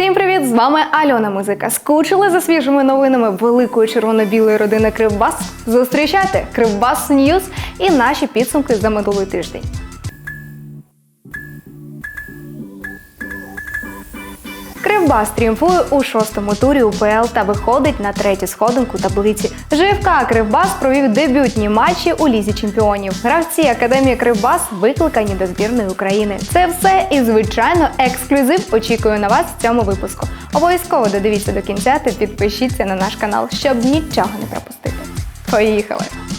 Всім привіт! З вами Альона Музика. Скучили за свіжими новинами великої червоно-білої родини Кривбас? Зустрічайте Кривбас Ньюз і наші підсумки за минулий тиждень. Кривбас тріумфує у шостому турі УПЛ та виходить на третю сходинку таблиці. ЖФК Кривбас провів дебютні матчі у лізі чемпіонів. Гравці Академії Кривбас викликані до збірної України. Це все і звичайно ексклюзив очікую на вас в цьому випуску. Обов'язково додивіться до кінця та підпишіться на наш канал, щоб нічого не пропустити. Поїхали!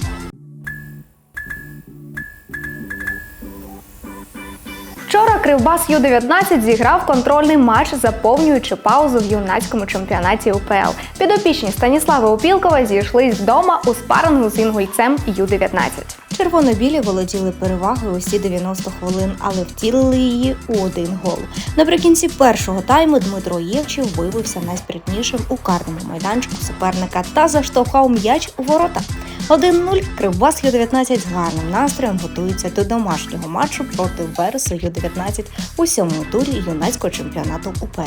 Кривбас Ю-19 зіграв контрольний матч, заповнюючи паузу в юнацькому чемпіонаті УПЛ. Підопічні Станіслава Упілкова зійшлись вдома у спарингу з інгульцем Ю-19. Червоно-білі володіли перевагою усі 90 хвилин, але втілили її у один гол. Наприкінці першого тайму Дмитро Євчев виявився найспритнішим у карному майданчику суперника та заштовхав м'яч у ворота. 1-0 Кривбас Ю-19 з гарним настроєм готується до домашнього матчу проти Вересу Ю-19 у сьомому турі юнацького чемпіонату УПЛ.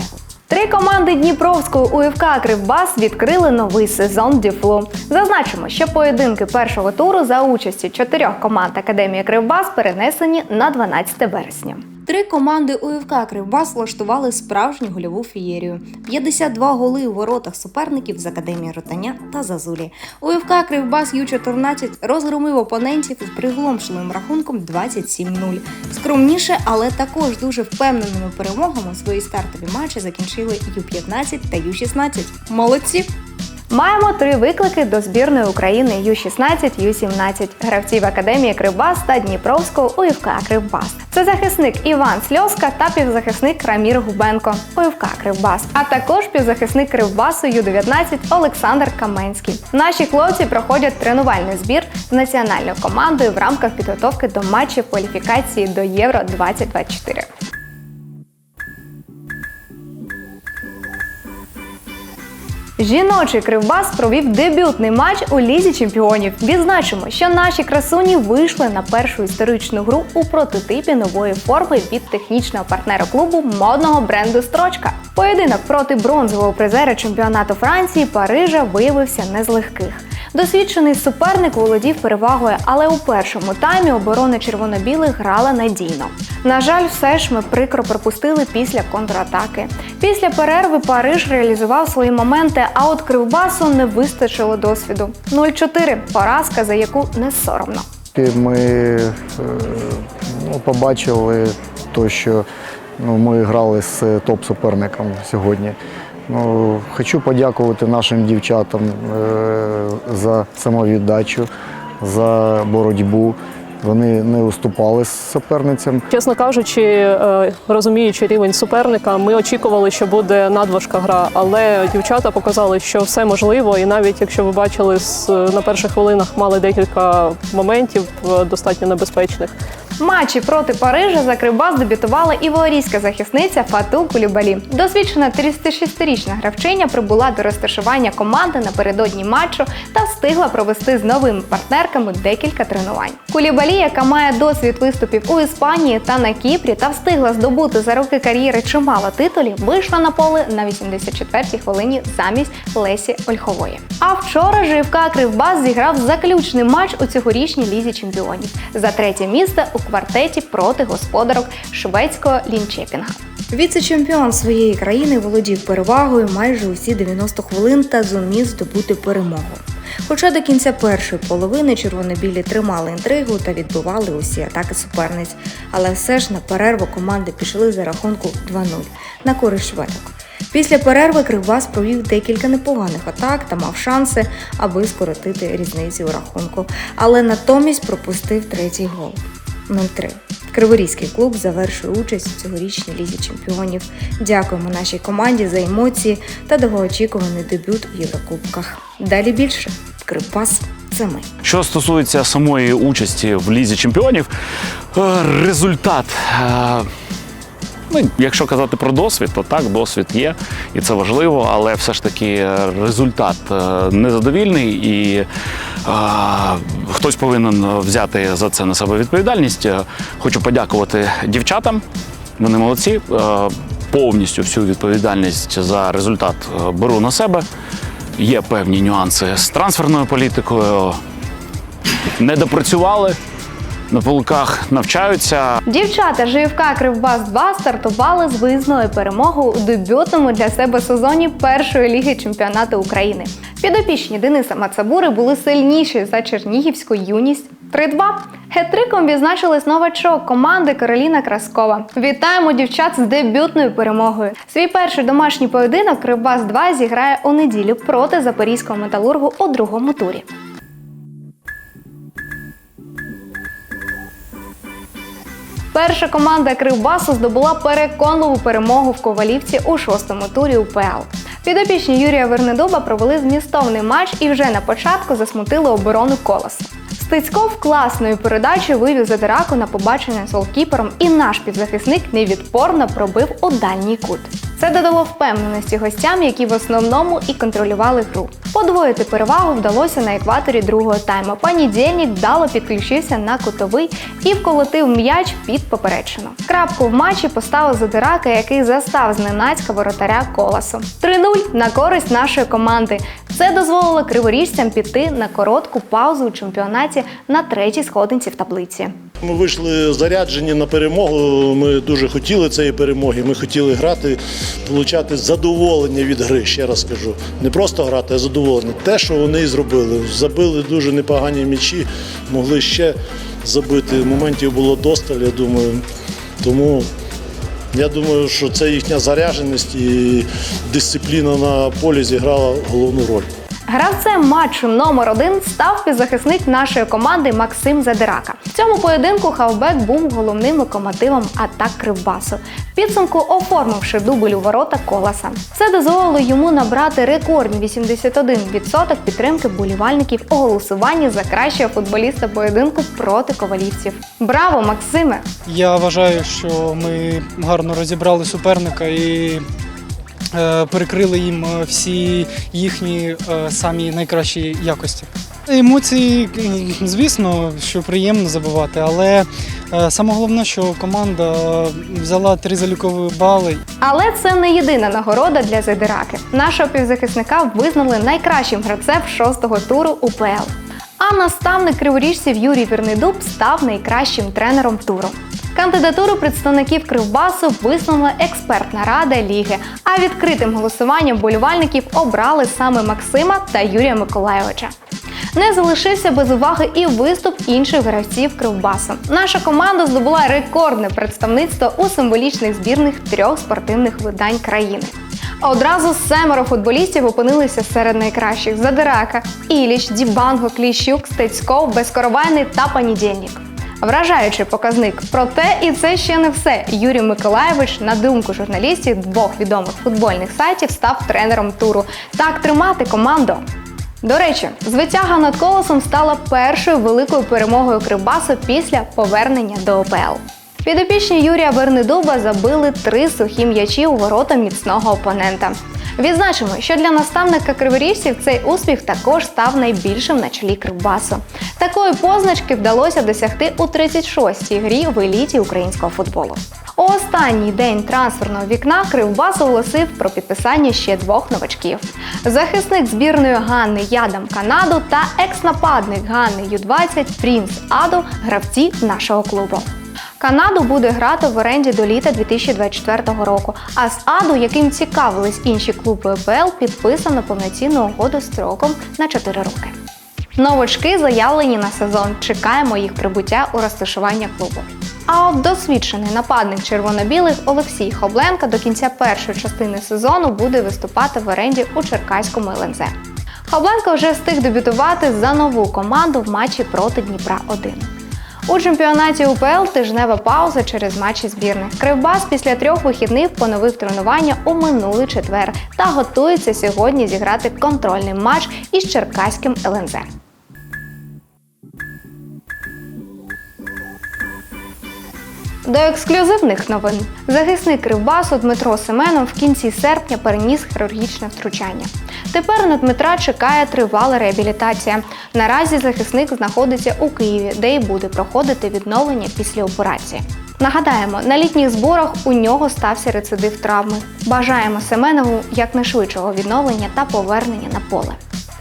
Три команди Дніпровської УФК Кривбас відкрили новий сезон Діфлу. Зазначимо, що поєдинки першого туру за участі чотирьох команд Академії Кривбас перенесені на 12 вересня. Три команди УФК Кривбас влаштували справжню гольову фієрію. 52 голи у воротах суперників з Академії Ротаня та Зазулі. УФК Кривбас Ю-14 розгромив опонентів з приголомшливим рахунком 27-0. Скромніше, але також дуже впевненими перемогами свої стартові матчі закінчили Ю-15 та Ю-16. Молодці! Маємо три виклики до збірної України Ю-16, Ю-17, гравців Академії Кривбас та Дніпровського УФК Кривбас. Це захисник Іван Сльоска та півзахисник Рамір Губенко УФК Кривбас, а також півзахисник Кривбасу Ю-19 Олександр Каменський. Наші хлопці проходять тренувальний збір з національною командою в рамках підготовки до матчів кваліфікації до Євро 2024. Жіночий кривбас провів дебютний матч у лізі чемпіонів. Відзначимо, що наші красуні вийшли на першу історичну гру у прототипі нової форми від технічного партнера клубу модного бренду Строчка. Поєдинок проти бронзового призера чемпіонату Франції Парижа виявився не з легких. Досвідчений суперник володів перевагою, але у першому таймі оборона червоно-білих грала надійно. На жаль, все ж ми прикро пропустили після контратаки. Після перерви Париж реалізував свої моменти, а от Кривбасу не вистачило досвіду. 0-4 – поразка, за яку не соромно. Ми е, ну, побачили то, що ну, ми грали з топ-суперником сьогодні. Ну, хочу подякувати нашим дівчатам е, за самовіддачу, за боротьбу. Вони не уступали суперницям. Чесно кажучи, е, розуміючи рівень суперника, ми очікували, що буде надважка гра, але дівчата показали, що все можливо, і навіть якщо ви бачили на перших хвилинах мали декілька моментів е, достатньо небезпечних. Матчі проти Парижа за Кривбас дебютувала іворійська захисниця Фату Кулібалі. Досвідчена 36-річна гравчиня прибула до розташування команди напередодні матчу та встигла провести з новими партнерками декілька тренувань. Кулібалі, яка має досвід виступів у Іспанії та на Кіпрі, та встигла здобути за роки кар'єри чимало титулів, вийшла на поле на 84-й хвилині замість Лесі Ольхової. А вчора ЖФК Кривбас зіграв заключний матч у цьогорічній лізі чемпіонів за третє місце у квартеті проти господарок шведського лінчепінга. Віце-чемпіон своєї країни володів перевагою майже усі 90 хвилин та зумів здобути перемогу. Хоча до кінця першої половини червоно-білі тримали інтригу та відбивали усі атаки суперниць, але все ж на перерву команди пішли за рахунку 2-0 на користь шведок. Після перерви Кривбас провів декілька непоганих атак та мав шанси, аби скоротити різницю у рахунку, але натомість пропустив третій гол 0-3. Криворізький клуб завершує участь у цьогорічній лізі чемпіонів. Дякуємо нашій команді за емоції та довгоочікуваний дебют в Єврокубках. Далі більше. Кривбас це ми. Що стосується самої участі в лізі чемпіонів, е, результат. е, Ну, якщо казати про досвід, то так, досвід є, і це важливо, але все ж таки результат е, незадовільний, і е, хтось повинен взяти за це на себе відповідальність. Е, Хочу подякувати дівчатам. Вони молодці. Е, повністю всю відповідальність за результат е, беру на себе. Є певні нюанси з трансферною політикою. Не допрацювали на полках, навчаються. Дівчата ЖФК Кривбас 2 стартували з виїзною перемогою у дебютному для себе сезоні першої ліги чемпіонату України. Підопічні Дениса Мацабури були сильніші за чернігівську юність 3-2. Хет-триком відзначилась новачок команди Кароліна Краскова. Вітаємо дівчат з дебютною перемогою. Свій перший домашній поєдинок Кривбас 2 зіграє у неділю проти запорізького металургу у другому турі. Перша команда Кривбасу здобула переконливу перемогу в Ковалівці у шостому турі УПЛ. Підопічні Юрія Вернедуба провели змістовний матч і вже на початку засмутили оборону колоса. Стецьков класною передачею вивів за Дираку на побачення з голкіпером, і наш підзахисник невідпорно пробив у дальній кут. Це додало впевненості гостям, які в основному і контролювали гру. Подвоїти перевагу вдалося на екваторі другого тайму. Панідєльник вдало підключився на кутовий і вколотив м'яч під поперечину. Крапку в матчі поставив задирака, який застав зненацька воротаря колосу. 3-0 на користь нашої команди. Це дозволило криворіжцям піти на коротку паузу у чемпіонаті на третій сходинці в таблиці. Ми вийшли заряджені на перемогу. Ми дуже хотіли цієї перемоги. Ми хотіли грати, отримати задоволення від гри. Ще раз кажу, не просто грати, а задоволення. Те, що вони і зробили. Забили дуже непогані м'ячі, могли ще забити. Моментів було досталь, я думаю. Тому я думаю, що це їхня зарядженість і дисципліна на полі зіграла головну роль. Гравцем матчу номер один став підзахисник нашої команди Максим Задирака. В цьому поєдинку хавбек був головним локомотивом атак Кривбасу, підсумку оформивши дубль у ворота колоса. Це дозволило йому набрати рекордні 81% підтримки болівальників у голосуванні за кращого футболіста поєдинку проти ковалівців. Браво, Максиме! Я вважаю, що ми гарно розібрали суперника і перекрили їм е, всі їхні е, самі найкращі якості. Емоції, звісно, що приємно забувати, але е, саме головне, що команда взяла три залікові бали Але це не єдина нагорода для Задираки. Нашого півзахисника визнали найкращим гравцем шостого туру УПЛ. А наставник криворіжців Юрій Вірнидуб став найкращим тренером туру. Кандидатуру представників Кривбасу висунула експертна рада ліги, а відкритим голосуванням болівальників обрали саме Максима та Юрія Миколайовича. Не залишився без уваги і виступ інших гравців Кривбасу. Наша команда здобула рекордне представництво у символічних збірних трьох спортивних видань країни. Одразу семеро футболістів опинилися серед найкращих: Задирака, Іліч, Дібанго, Кліщук, Стецьков, Безкоровайний та Панідєннік. Вражаючий показник. Проте і це ще не все. Юрій Миколаєвич, на думку журналістів двох відомих футбольних сайтів, став тренером туру. Так тримати команду. До речі, звитяга над колосом стала першою великою перемогою Кривбасу після повернення до ОПЛ. Підопічні Юрія Вернедуба забили три сухі м'ячі у ворота міцного опонента. Відзначимо, що для наставника криворіжців цей успіх також став найбільшим на чолі Кривбасу. Такої позначки вдалося досягти у 36-й грі в еліті українського футболу. У останній день трансферного вікна Кривбас оголосив про підписання ще двох новачків: захисник збірної Ганни Ядам Канаду та екс-нападник Ганни Ю-20 Прінс Аду гравці нашого клубу. Канаду буде грати в оренді до літа 2024 року. А з Аду, яким цікавились інші клуби ОПЛ, підписано повноцінну угоду строком на 4 роки. Новачки заявлені на сезон. Чекаємо їх прибуття у розташування клубу. А от досвідчений нападник червоно-білих Олексій Хобленко до кінця першої частини сезону буде виступати в оренді у Черкаському ЛНЗ. Хобленко вже встиг дебютувати за нову команду в матчі проти Дніпра 1. У чемпіонаті УПЛ тижнева пауза через матчі збірних. Кривбас після трьох вихідних поновив тренування у минулий четвер та готується сьогодні зіграти контрольний матч із Черкаським ЛНЗ. До ексклюзивних новин захисник Кривбасу Дмитро Семенов в кінці серпня переніс хірургічне втручання. Тепер на Дмитра чекає тривала реабілітація. Наразі захисник знаходиться у Києві, де й буде проходити відновлення після операції. Нагадаємо, на літніх зборах у нього стався рецидив травми. Бажаємо Семенову якнайшвидшого відновлення та повернення на поле.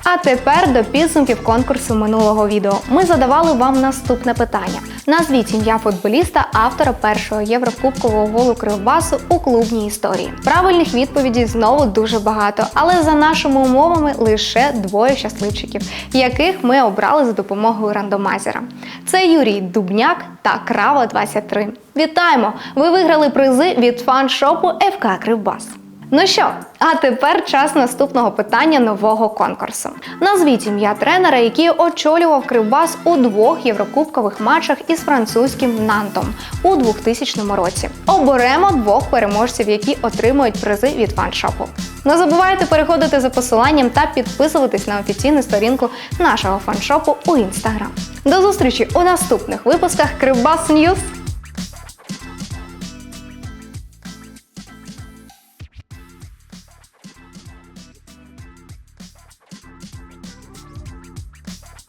А тепер до підсумків конкурсу минулого відео. Ми задавали вам наступне питання: назвіть ім'я футболіста, автора першого єврокубкового голу Кривбасу у клубній історії. Правильних відповідей знову дуже багато, але за нашими умовами лише двоє щасливчиків, яких ми обрали за допомогою рандомайзера. Це Юрій Дубняк та Крава 23. Вітаємо! Ви виграли призи від фан-шопу ФК Кривбас. Ну що, а тепер час наступного питання нового конкурсу. Назвіть ім'я тренера, який очолював Кривбас у двох єврокубкових матчах із французьким Нантом у 2000 році. Оберемо двох переможців, які отримують призи від фаншопу. Не забувайте переходити за посиланням та підписуватись на офіційну сторінку нашого фаншопу у інстаграм. До зустрічі у наступних випусках Кривбас Ньюс!